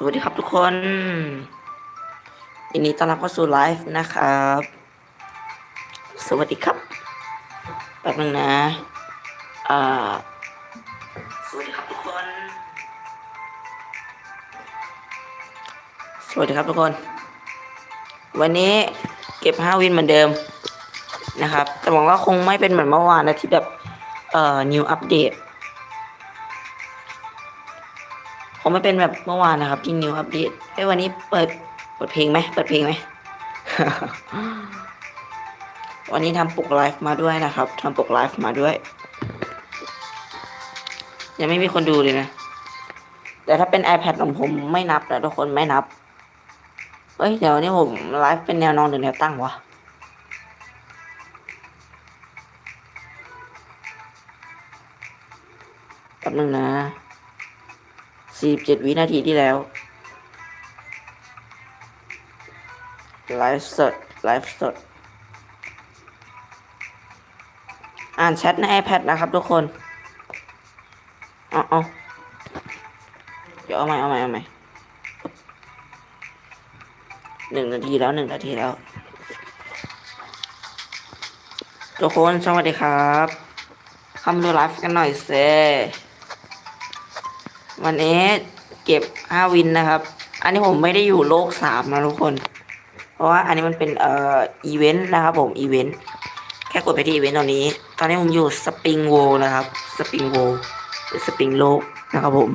สวัสดีครับทุกคนยินดีต้อนรับเข้าสู่ไลฟ์นะครับ สวัสดีครับแป๊บนึงนะอ่าสวัสดีครับทุกคน สวัสดีครับทุกคน วันนี้เก็บห้าวินเหมือนเดิมนะครับ แต่หวังว่าคงไม่เป็นเหมือนเมื่อวานนะที่แบบเอ่อ new update คงไม่เป็นแบบเมื่อวานนะครับที่ new update เอ้วันนี้เปิดเปิดเพลงไหมเปิดเพลงไหม วันนี้ทำปกไลฟ์มาด้วยนะครับทำปกไลฟ์มาด้วย ยังไม่มีคนดูเลยนะ แต่ถ้าเป็น iPad ของผมไม่นับนะทุกคนไม่นับ เอ้ยเดี๋ยวนี้ผมไลฟ์เป็นแนวนอนหรือแนวตั้งวะแป๊บนึงนะ สี่เจ็ดวินาทีที่แล้ว ไลฟ์สด ไลฟ์สด อ่านแชทใน iPad นะครับทุกคน เอาเอาเดี๋ยวเอาใหม่เอาใหม่เอาใหม่หนึ่งนาทีแล้วหนึ่งนาทีแล้ว ทุกคนสวัสดีครับ เข้ามาดูไลฟ์กันหน่อยเซ วันนี้เก็บห้าวินนะครับ อันนี้ผมไม่ได้อยู่โลกสามนะทุกคน เพราะว่าอันนี้มันเป็นเอ่ออีเวนต์นะครับผมอีเวนต์แค่กดไปที่อีเวนต์ตอนนี้ ตอนนี้ผมอยู่สปริงโวนะครับสปริงโวหรือสปริงโลกนะครับผม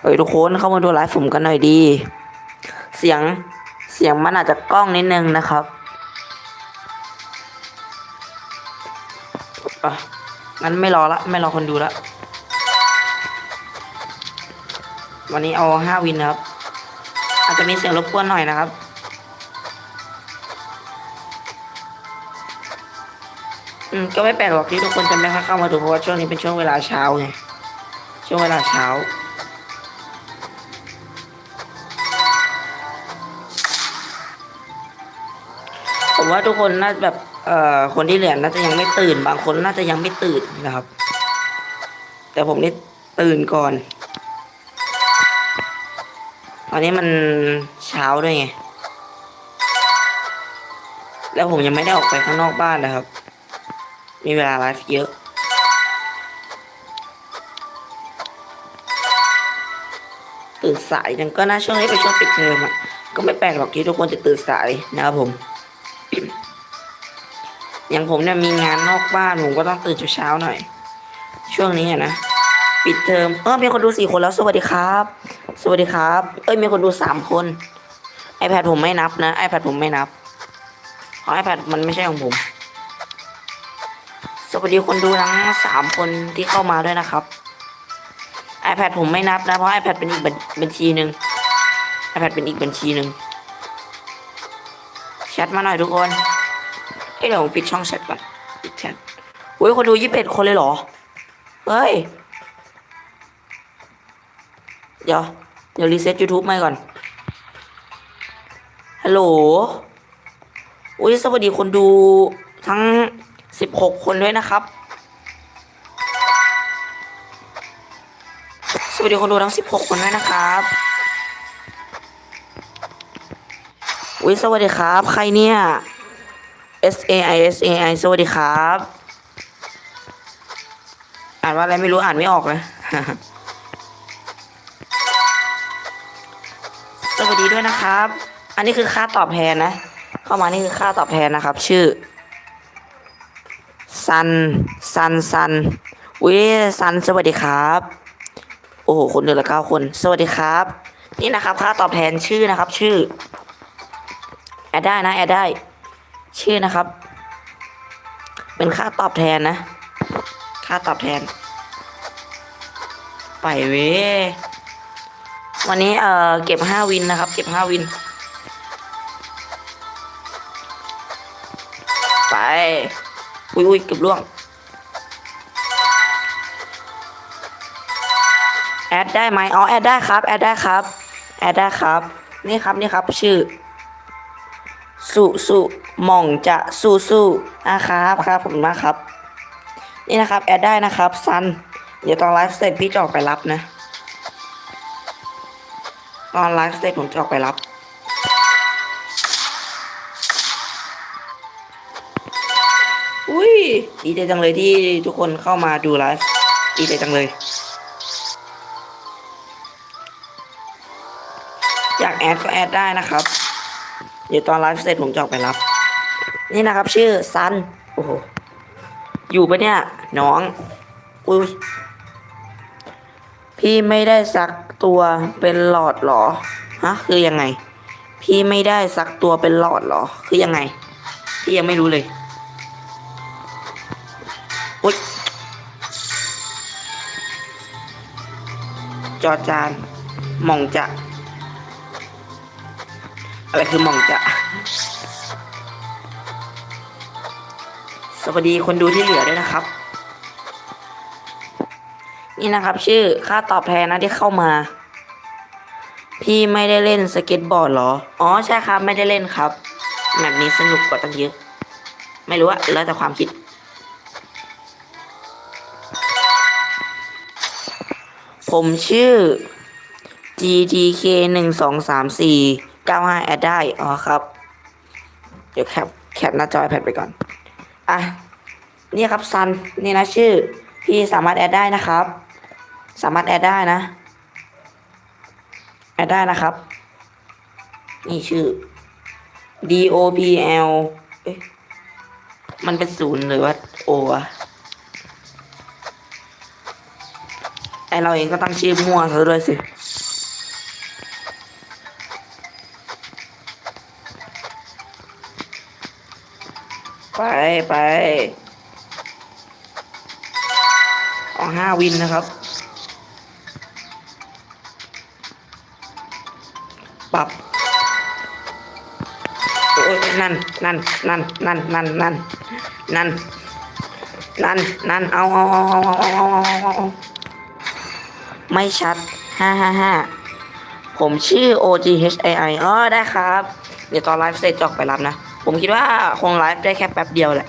เฮ้ยทุกคนเข้ามาดูไลฟ์ผมกันหน่อยดี เสียงเสียงมันอาจจะกล้องนิดนึงนะครับอะงั้นไม่รอละ ไม่รอคนดูละ วันนี้เอาห้าวินนะครับ อาจจะมีเสียงรบกวนหน่อยนะครับ อืมก็ไม่แปลกหรอกที่ทุกคนจะไม่ค่อยเข้ามาดูเพราะว่าช่วงนี้เป็นช่วงเวลาเช้าไงช่วงเวลาเช้าผมว่าทุกคนน่าแบบเอ่อคนที่เหลือน่าจะยังไม่ตื่น บางคนน่าจะยังไม่ตื่นนะครับ แต่ผมนี่ตื่นก่อน ตอนนี้มันเช้าด้วยไง แล้วผมยังไม่ได้ออกไปข้างนอกบ้านนะครับ มีเวลาไลฟ์เยอะ ตื่นสายนังก็น่าช่วงนี้เป็นช่วงปิดเทอมอะ ก็ไม่แปลกหรอกที่ทุกคนจะตื่นสายนะครับผม อย่างผมเนี่ยมีงานนอกบ้านผมก็ต้องตื่นเช้าๆหน่อย ช่วงนี้อะนะ ปิดเทอม เออมีคนดูสี่คนแล้ว สวัสดีครับ สวัสดีครับ เอ้ยมีคนดูสามคน iPad ผมไม่นับนะ iPad ผมไม่นับเพราะ iPad มันไม่ใช่ของผม สวัสดีคนดูทั้งสามคนที่เข้ามาด้วยนะครับ iPad ผมไม่นับนะ เพราะ iPad เป็นอีกบัญชีหนึ่ง iPad เป็นอีกบัญชีหนึ่งแชทมาหน่อยทุกคนเอ้เดี๋ยวผมปิดช่องแชทก่อนปิดแชทโอ้ยคนดูยี่สิบเอ็ดคนเลยเหรอ เฮ้ย เดี๋ยว เดี๋ยวรีเซ็ต YouTube ใหม่ก่อน ฮัลโหล อุ้ยสวัสดีคนดูทั้งสิบหกคนด้วยนะครับ สวัสดีคนดูทั้งสิบหกคนด้วยนะครับ อุ้ยสวัสดีครับ ใครเนี่ย S A I S A I สวัสดีครับ อ่านว่าอะไรไม่รู้อ่านไม่ออกเลย สวัสดีด้วยนะครับ อันนี้คือค่าตอบแทนนะ เข้ามานี่คือค่าตอบแทนนะครับ ชื่อซันซันซันอุ้ซันสวัสดีครับ โอ้โหคนเดือนละเก้าคน สวัสดีครับ นี่นะครับ ค่าตอบแทนชื่อนะครับ ชื่อแอดได้นะแอดได้ ชื่อนะครับ เป็นค่าตอบแทนนะ ค่าตอบแทน ไปเว้ วันนี้เอ่อเก็บห้าวินนะครับ เก็บห้าวิน ไป อุ้ยอุ้ยเกือบล่วง แอดได้ไหมอ๋อแอดได้ครับ แอดได้ครับ แอดได้ครับ นี่ครับนี่ครับชื่อ สุสุหม่องจะสู้สู้นะครับครับผมมากครับ นี่นะครับ แอดได้นะครับซัน เดี๋ยวตอนไลฟ์เสร็จพี่จะออกไปรับนะ ตอนไลฟ์เสร็จผมจะออกไปรับ อุ้ย ดีใจจังเลยที่ทุกคนเข้ามาดูไลฟ์ ดีใจจังเลย อยากแอดก็แอดได้นะครับ เดี๋ยวตอนไลฟ์เสร็จผมจะออกไปรับ นี่นะครับ ชื่อซัน โอ้โห อยู่ปะเนี่ย น้อง อุ้ย พี่ไม่ได้ซัก ตัวเป็นหลอดเหรอฮะคือยังไง พี่ไม่ได้ซักตัวเป็นหลอดเหรอ คือยังไง พี่ยังไม่รู้เลยอุ๊ยจอจานมองจะอะไรคือมองจะสวัสดีคนดูที่เหลือด้วยนะครับ นี่นะครับ ชื่อค่าตอบแทนนะที่เข้ามา พี่ไม่ได้เล่นสเก็ตบอร์ดเหรอ อ๋อใช่ครับไม่ได้เล่นครับแบบนี้สนุกกว่าตั้งเยอะ ไม่รู้ว่าแล้วแต่ความคิด ผมชื่อ GTK หนึ่งสองสามสี่เก้าห้าแอดได้ อ๋อครับ เดี๋ยวแคปแคปหน้าจอแพดไปก่อน อะ นี่ครับซัน นี่นะชื่อ พี่สามารถแอดได้นะครับ สามารถแอดได้นะ แอดได้นะครับ นี่ชื่อ D O P L เอ๊ะมันเป็นศูนย์หรือว่าโอวะไอเราเองก็ตั้งชื่อมั่วซะด้วยสิ ไปไปเอาห้าวินนะครับ ปรับโอ้ยนั่นนั่นนั่นนั่นนั่นนั่นนั่นนั่นนั่นเอาเอาเอาเอาเอาเอาเอาเอาเอาไม่ชัดห้าห้าห้าผมชื่อ O G H A I อ๋อได้ครับ เดี๋ยวตอนไลฟ์เสร็จจอกไปรับนะ ผมคิดว่าคงไลฟ์ได้แค่แป๊บเดียวแหละ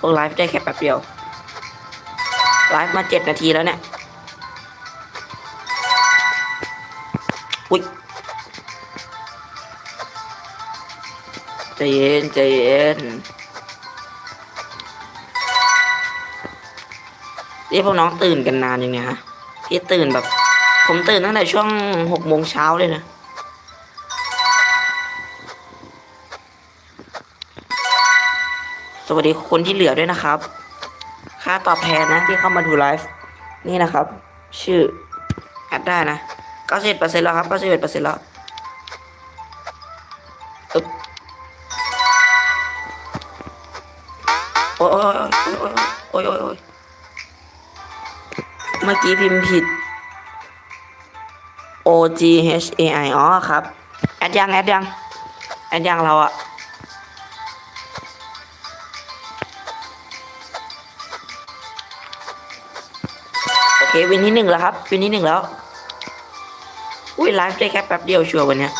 คงไลฟ์ได้แค่แป๊บเดียวไลฟ์มาเจ็ดนาทีแล้วเนี่ย ใจเย็นใจเย็นนี่พวกน้องตื่นกันนานยังไงฮะพี่ตื่นแบบ ผมตื่นตั้งแต่ช่วงหกโมงเช้าเลยนะสวัสดีคนที่เหลือด้วยนะครับ ค่าตอบแทนนะที่เข้ามาดูไลฟ์นี่นะครับ ชื่อแอดได้นะ91%แล้วครับ91%แล้ว โอ้ยโอ้ยโอ้ยโอ้ยโอ้ยโอ้ยเมื่อกี้พิมพ์ผิด O G H A I อ๋อครับ แอดยังแอดยัง แอดยังเราอะโอเค วินที่หนึ่งแล้วครับ วินที่หนึ่งแล้ว อุ้ยไลฟ์ได้แค่แป๊บเดียวชัวร์วันเนี้ย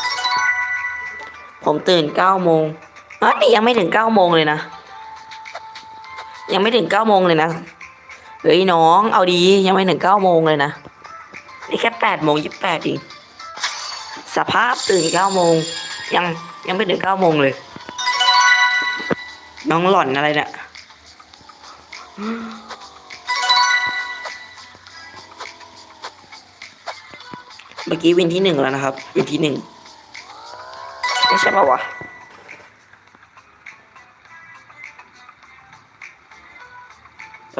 ผมตื่นเก้าโมงเอ้ยยังไม่ถึงเก้าโมงเลยนะ ยังไม่ถึงเก้าโมงเลยนะเฮ้ยน้อง เอาดียังไม่ถึงเก้าโมงเลยนะนี่แค่แปดโมงยี่สิบแปดเองสภาพตื่นเก้าโมงยังยังไม่ถึงเก้าโมงเลย น้องหล่อนอะไรเนี่ยเมื่อกี้วินที่หนึ่งแล้วนะครับ วินที่หนึ่งไม่ใช่ปะวะ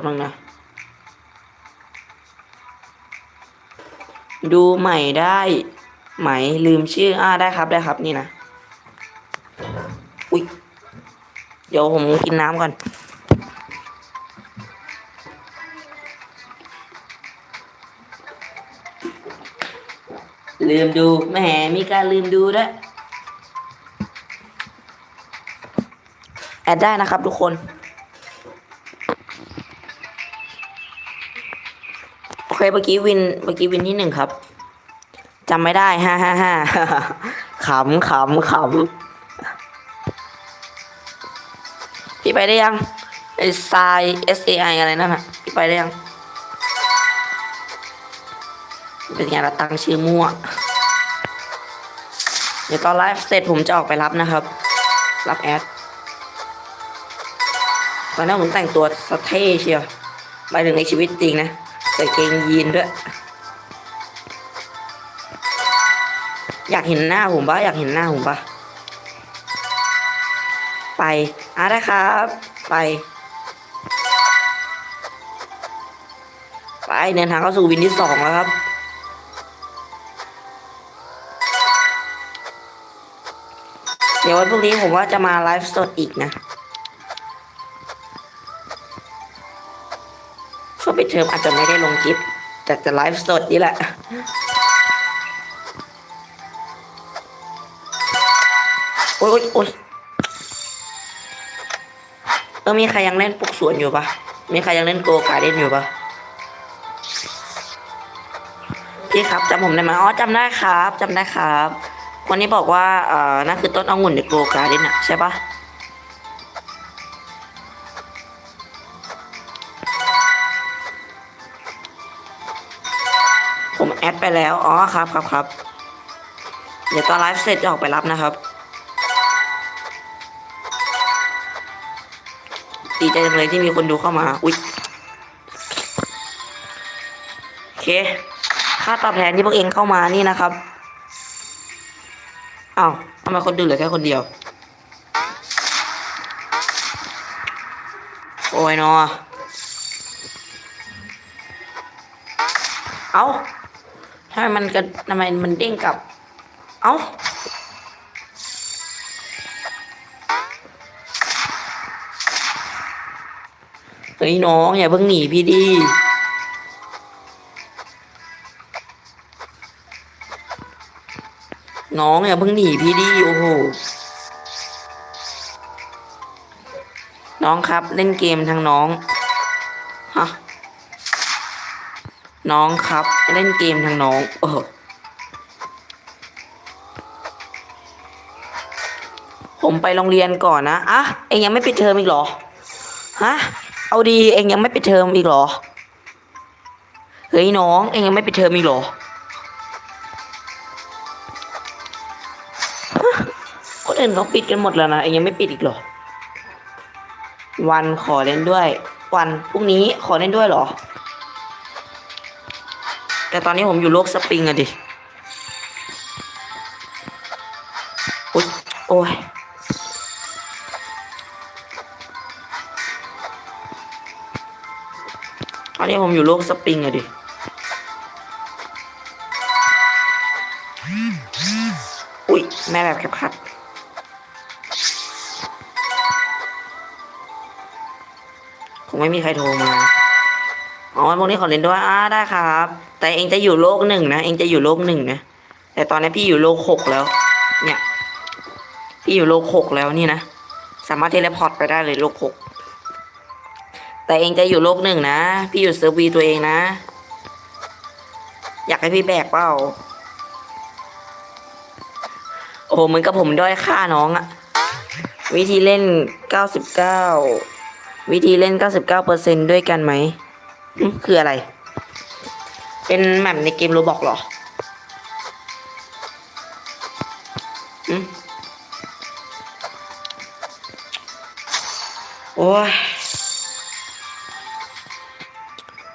ำลังนะ ดูใหม่ได้ไหมลืมชื่ออ่าได้ครับได้ครับนี่นะ อุ้ยเดี๋ยวผมกินน้ำก่อน ลืมดูแหมมีการลืมดูด้วยแอดได้นะครับทุกคน เคเมื่อกี้วินเมื่อกี้วินที่หนึ่งครับจำไม่ได้ฮ่าฮ่าฮ่าขำขำขำพี่ไปได้ยังไอ้ทราย S A I อะไรนั่นอะพี่ไปได้ยัง เป็นไงเราตั้งชื่อมั่ว เดี๋ยวตอนไลฟ์เสร็จผมจะออกไปรับนะครับ รับแอดตอนนั้นผมแต่งตัวสเท่เชียวหมายถึงในชีวิตจริงนะ ใส่เกงยีนด้วย อยากเห็นหน้าผมปะอยากเห็นหน้าผมปะไปอะได้ครับ ไป ไปเดินทางเข้าสู่วินที่สองแล้วครับเดี๋ยววันพรุ่งนี้ผมว่าจะมาไลฟ์สดอีกนะ ปิดเทอมอาจจะไม่ได้ลงคลิป แต่จะไลฟ์สดนี่แหละโอ๊ยโอ๊ยโอ๊ยเออมีใครยังเล่นปลุกสวนอยู่ปะมีใครยังเล่นโกกาเด้นอยู่ปะพี่ครับจำผมได้ไหมอ๋อจำได้ครับจำได้ครับคนนี้บอกว่าเอ่อนั่นคือต้นองุ่นในโกกาเด้นอะใช่ปะ ดไปแล้ว อ๋อครับครับครับ เดี๋ยวตอนไลฟ์เสร็จจะออกไปรับนะครับ ดีใจจังเลยที่มีคนดูเข้ามา อุ๊ยโอเค ค่าตอบแทนที่พวกเองเข้ามานี่นะครับอ้าวทำไมคนดูเหลือแค่คนเดียว โอ้ยนอเอา ทำไมมันกันทำไมมันเด้งกลับ เอ้าเฮ้ยน้องอย่าเพิ่งหนีพี่ดี น้องอย่าเพิ่งหนีพี่ดีโอ้โห น้องครับเล่นเกมทางน้อง น้องครับ เล่นเกมทางน้องโอ้โหผมไปโรงเรียนก่อนนะอะเองยังไม่ปิดเทอมอีกเหรอฮะเอาดีเองยังไม่ปิดเทอมอีกเหรอเฮ้ยน้อง เองยังไม่ปิดเทอมอีกเหรอคนอื่นเขาปิดกันหมดแล้วนะเองยังไม่ปิดอีกเหรอ วันขอเล่นด้วย วันพรุ่งนี้ขอเล่นด้วยเหรอ แต่ตอนนี้ผมอยู่โลกสปริงอะดิอุ๊ยโอ้ยตอนนี้ผมอยู่โลกสปริงอะดิอุ๊ยแม่แบบแคบคัดคงไม่มีใครโทรมา อ๋อพวกนี้ขอเล่นด้วยอ่าได้ครับ แต่เองจะอยู่โลกหนึ่งนะเองจะอยู่โลกหนึ่งนะแต่ตอนนี้พี่อยู่โลกหกแล้ว เนี่ย พี่อยู่โลกหกแล้วนี่นะสามารถเทเลพอร์ตไปได้เลยโลกหกแต่เองจะอยู่โลกหนึ่งนะ พี่อยู่เซิร์ฟวีตัวเองนะ อยากให้พี่แบกเปล่า โอ้โหเหมือนกับผมด้อยค่าน้องอะวิธีเล่นเก้าสิบเก้าวิธีเล่น 99%ด้วยกันไหม คืออะไร เป็นแมปในเกมโรบอกหรอโอ้ย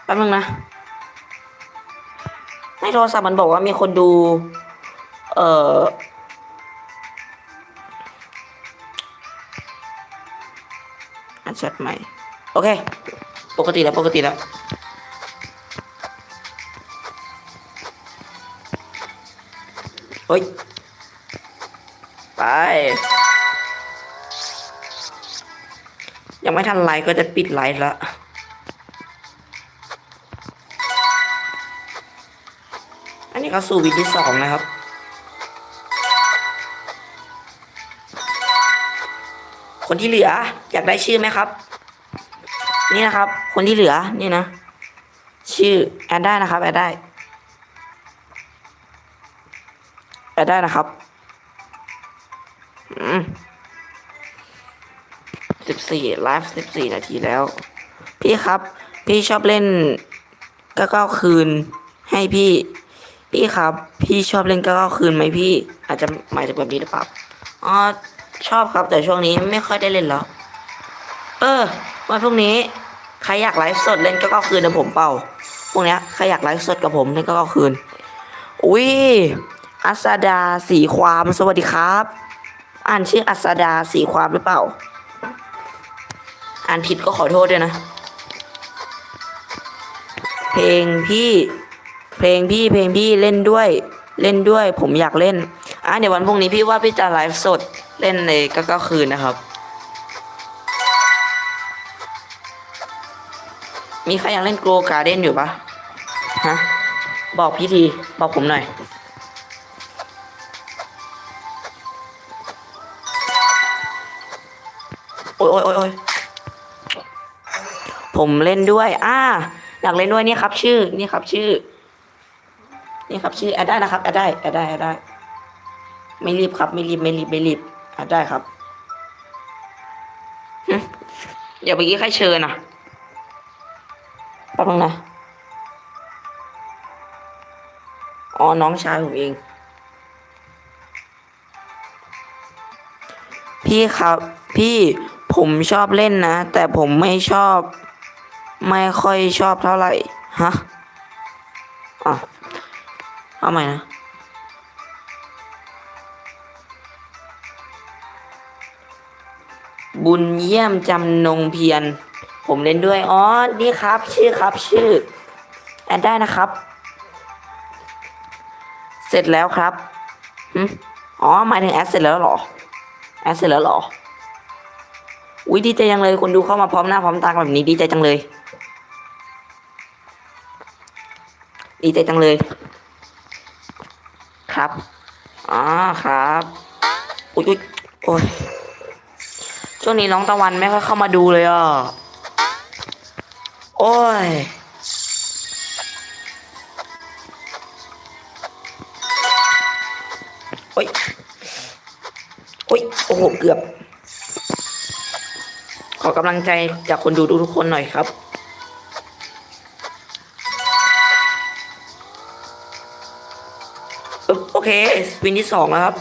แป๊บนึงนะ ในโทรศัพท์มันบอกว่ามีคนดู เอ่ออัดแชทใหม่ โอเค ปกติแล้ว ปกติแล้ว ฮ้ย ไป ยังไม่ทันไลฟ์ก็จะปิดไลฟ์ล้วอันนี้ก็สู่วินที่สองนะครับคนที่เหลืออยากได้ชื่อไหมครับ นี่นะครับ คนที่เหลือนี่นะ ชื่อแอดได้นะครับแอดได้ แอดได้นะครับสิบสี่ไลฟ์สิบสี่นาทีแล้ว พี่ครับ พี่ชอบเล่นก็เก้าคืน ให้พี่ พี่ครับ พี่ชอบเล่นก้าวคืนไหมพี่ อาจจะหมายถึงแบบนี้หรือเปล่าอ๋อชอบครับแต่ช่วงนี้ไม่ค่อยได้เล่นแล้ว เออวันพรุ่งนี้ใครอยากไลฟ์สดเล่นก้าวคืนเดี๋ยวผมเป่าพวกเนี้ยใครอยากไลฟ์สดกับผมเล่นก้าวคืน อุ้ย อัสดาสีความสวัสดีครับ อ่านชื่ออัสดาสีความหรือเปล่า อ่านผิดก็ขอโทษด้วยนะ เพลงพี่ เพลงพี่เพลงพี่เล่นด้วย เล่นด้วย ผมอยากเล่นอะเดี๋ยววันพรุ่งนี้พี่ว่าพี่จะไลฟ์สดเล่นในก็ก็คืนนะครับ มีใครอยากเล่นโกลการ์เด้นอยู่ปะฮะบอกพี่ทีบอกผมหน่อย อ้ยโอ้ยโอ้ยโอ้ยผมเล่นด้วย อ่า อยากเล่นด้วยนี่ครับ ชื่อ นี่ครับ ชื่อ นี่ครับ ชื่อแอดได้นะครับแอดได้แอดได้แอดได้ ไม่รีบครับ ไม่รีบ ไม่รีบ ไม่รีบแอดได้ครับอย่าไปกี้ใครเชิญนะแป๊บนึงนะ อ๋อ น้องชายผมเอง พี่ครับ พี่ ผมชอบเล่นนะ แต่ผมไม่ชอบ ไม่ค่อยชอบเท่าไหร่ฮะอะเอาใหม่นะบุญเยี่ยมจำนงเพียร ผมเล่นด้วย อ๋อ นี่ครับ ชื่อครับ ชื่อ แอดได้นะครับ เสร็จแล้วครับอ๋อ หมายถึงแอดเสร็จแล้วเหรอ แอดเสร็จแล้วเหรอ อุ้ยดีใจจังเลยคนดูเข้ามาพร้อมหน้าพร้อมตาแบบนี้ดีใจจังเลย ดีใจจังเลย ครับอ๋อครับอุ้ยอุ๊ยโอ้ยช่วงนี้น้องตะวันไม่ค่อยเข้ามาดูเลยอะโอ้ยโอ้ยโอ้ยโอ้โหเกือบ ขอกำลังใจจากคนดูทุกคนหน่อยครับอึ๊บโอเค สปินที่สองแล้วครับ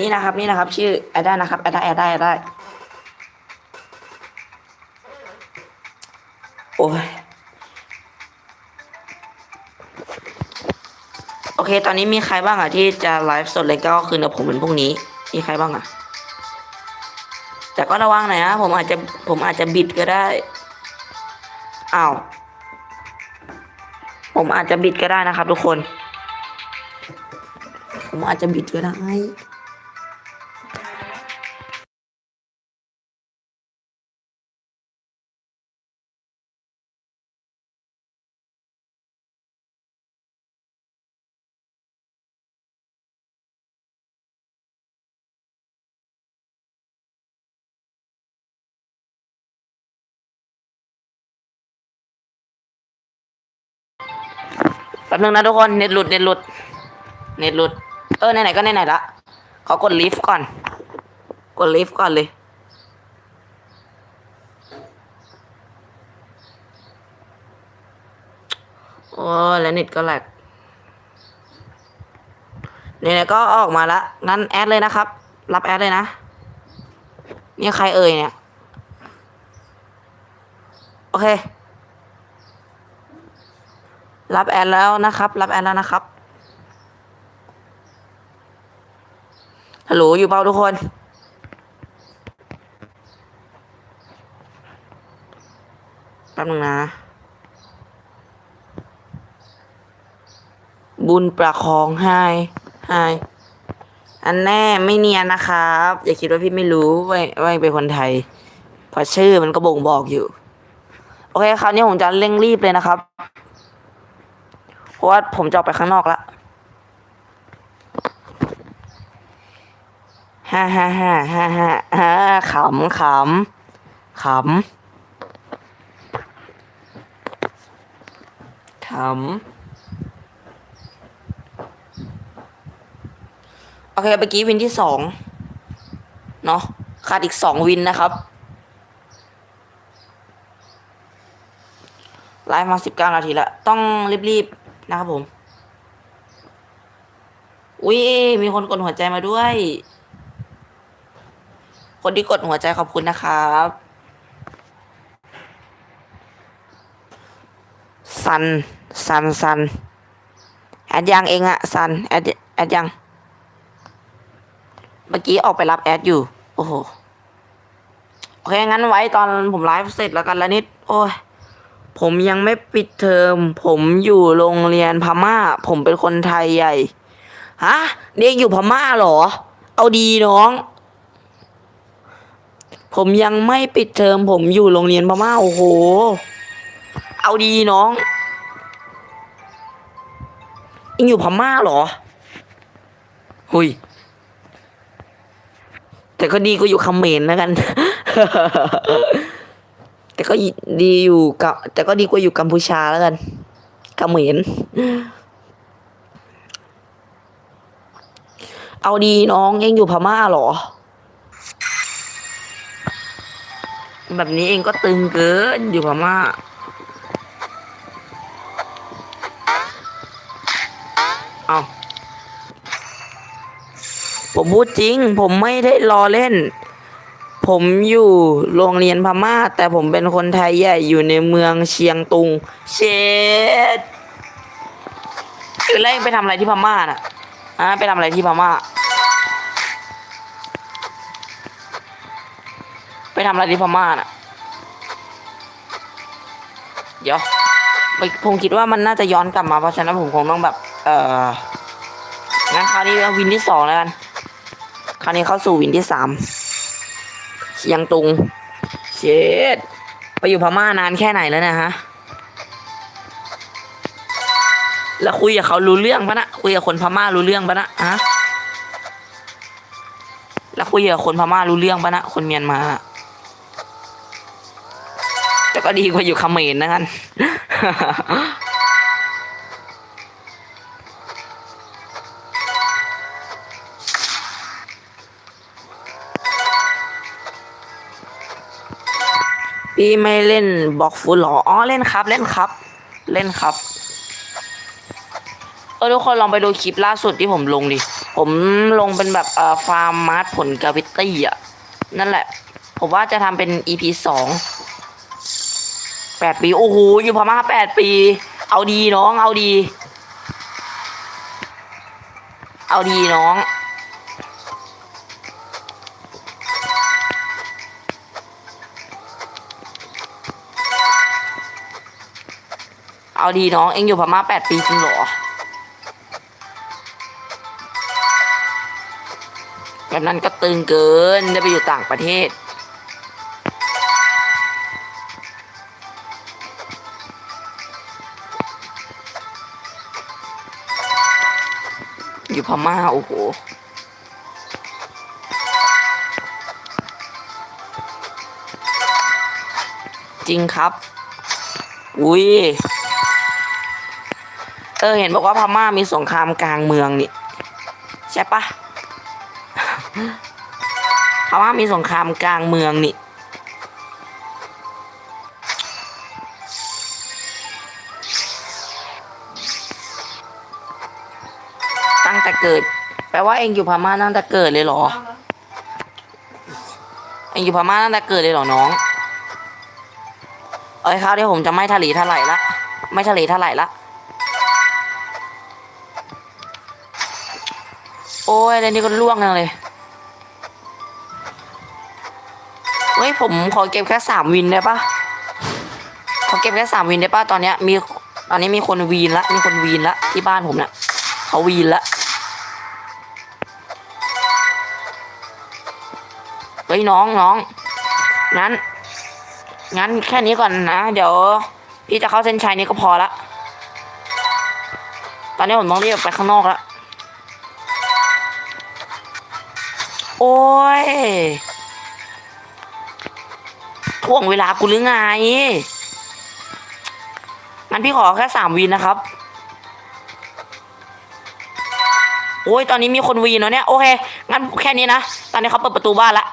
นี่นะครับ นี่นะครับ ชื่อแอดได้นะครับแอดได้แอดได้แอดได้ เค ตอนนี้มีใครบ้างอะที่จะไลฟ์สดเลยก็คือเดี๋ยวผมเป็นพวกนี้ มีใครบ้างอะแต่ก็ระวังหน่อยนะผมอาจจะผมอาจจะบิดก็ได้อ้าวผมอาจจะบิดก็ได้นะครับ ทุกคน ผมอาจจะบิดก็ได้ ป๊บนึงนะทุกคนเน็ตหลุดเน็ตหลุดเน็ตหลุด เออไหนๆก็ไหนๆละขอกดลิฟต์ก่อน กดลิฟต์ก่อนเลยโอ้แล้วเน็ตก็แหลกเนี่ยก็ออกมาละงั้นแอดเลยนะครับ รับแอดเลยนะนี่ใครเอ่ยเนี่ย โอเค รับแอดแล้วนะครับ รับแอดแล้วนะครับฮัลโหลอยู่เปล่าทุกคน แป๊บนึงนะ บุญประคองให้ให้อันแน่ไม่เนียนนะครับ อย่าคิดว่าพี่ไม่รู้ว่าว่าเป็นคนไทยเพราะชื่อมันก็บ่งบอกอยู่ โอเคคราวนี้ผมจะเร่งรีบเลยนะครับ ราะว่าผมจะออกไปข้างนอกละฮ่าฮ่าฮ่าฮ่าฮ่าฮ่าขำขำขำขำโอเคเมื่อกี้วินที่สองเนาะขาดอีกสองวินนะครับไลฟ์มาสิบเก้านาทีแล้วต้องรีบๆ นะครับผม อุ้ยมีคนกดหัวใจมาด้วย คนที่กดหัวใจขอบคุณนะครับซันซันซัน แอดยังเองอะซัน แอด แอดยัง เมื่อกี้ออกไปรับแอดอยู่ โอ้โห โอเค งั้นไว้ตอนผมไลฟ์เสร็จแล้วกันล้วนิด โอ้ย ผมยังไม่ปิดเทอม ผมอยู่โรงเรียนพม่า ผมเป็นคนไทยใหญ่ ฮะ เด็กอยู่พม่าเหรอ เอาดีน้อง ผมยังไม่ปิดเทอม ผมอยู่โรงเรียนพม่า โอ้โห เอาดีน้องเองอยู่พม่าเหรอ หุย แต่ก็ดีกว่าอยู่คเขมรแล้วกัน แต่ก็ดีอยู่กับแต่ก็ดีกว่าอยู่กัมพูชาแล้วกันเขมรเอาดีน้องเองอยู่พม่าเหรอ แบบนี้เองก็ตึงเกินอยู่พม่าเอาผมพูดจริง ผมไม่ได้รอเล่น ผมอยู่โรงเรียนพม่า แต่ผมเป็นคนไทยใหญ่อยู่ในเมืองเชียงตุง เชดคือแล้วเองไปทำอะไรที่พม่าน่ะอะไปทำอะไรที่พม่า ไปทำอะไรที่พม่าน่ะ เดี๋ยวผมคิดว่ามันน่าจะย้อนกลับมาเพราะฉะนั้นผมคงต้องแบบ เอ่องั้นคราวนี้เอาวินที่สองแล้วกัน คราวนี้เข้าสู่วินที่สาม เชียงตุงเชดไปอยู่พม่านานแค่ไหนแล้วเนะฮะ แล้วคุยกับเขารู้เรื่องปะนะคุยกับคนพม่ารู้เรื่องปะนะฮะแล้วคุยกับคนพม่ารู้เรื่องปะนะคนเมียนมาแต่ก็ดีกว่าอยู่เขมรนะกัน พี่ไม่เล่นบล็อกฟุตหรออ๋อเล่นครับ เล่นครับ เล่นครับเออทุกคนลองไปดูคลิปล่าสุดที่ผมลงดิ ผมลงเป็นแบบเอ่อฟาร์มมาร์ผลกาวิตี้อะ นั่นแหละ ผมว่าจะทำเป็น EP สองแปดปี โอ้โห อยู่พม่าแปดปี เอาดีน้อง เอาดี เอาดีน้อง เอาดีน้อง เอ็งอยู่พม่าแปดปีจริงเหรอ แบบนั้นก็ตึงเกิน ได้ไปอยู่ต่างประเทศ อยู่พม่า โอ้โหจริงครับ อุ้ย ออเห็นบอกว่าพม่ามีสงครามกลางเมืองนี่ใช่ปะพม่ามีสงครามกลางเมืองนี่ตั้งแต่เกิด แปลว่าเองอยู่พม่าตั้งแต่เกิดเลยเหรอ เองอยู่พม่าตั้งแต่เกิดเลยเหรอน้อง เอ้ยครับเดี๋ยวผมจะไม่ทะเลทลายละ ไม่ทะเลทลายละ โอ้ยในนี้ก็ล่วงจังเลย เฮ้ยผมขอเก็บแค่สามวินได้ปะขอเก็บแค่สามวินได้ปะตอนเนี้ยมีตอนนี้มีคนวีนละ มีคนวีนละที่บ้านผมเนี่ยเขาวีนละเฮ้ยน้องน้องงั้น งั้นแค่นี้ก่อนนะ เดี๋ยว พี่จะเข้าเส้นชัยนี้ก็พอละ ตอนนี้ผมต้องรีบไปข้างนอกละ โอ้ยท่วงเวลากูหรือไงงั้นพี่ขอแค่สามวินนะครับ โอ้ยตอนนี้มีคนวีนแล้วเนี่ย โอเค งั้นแค่นี้นะ ตอนนี้เขาเปิดประตูบ้านละ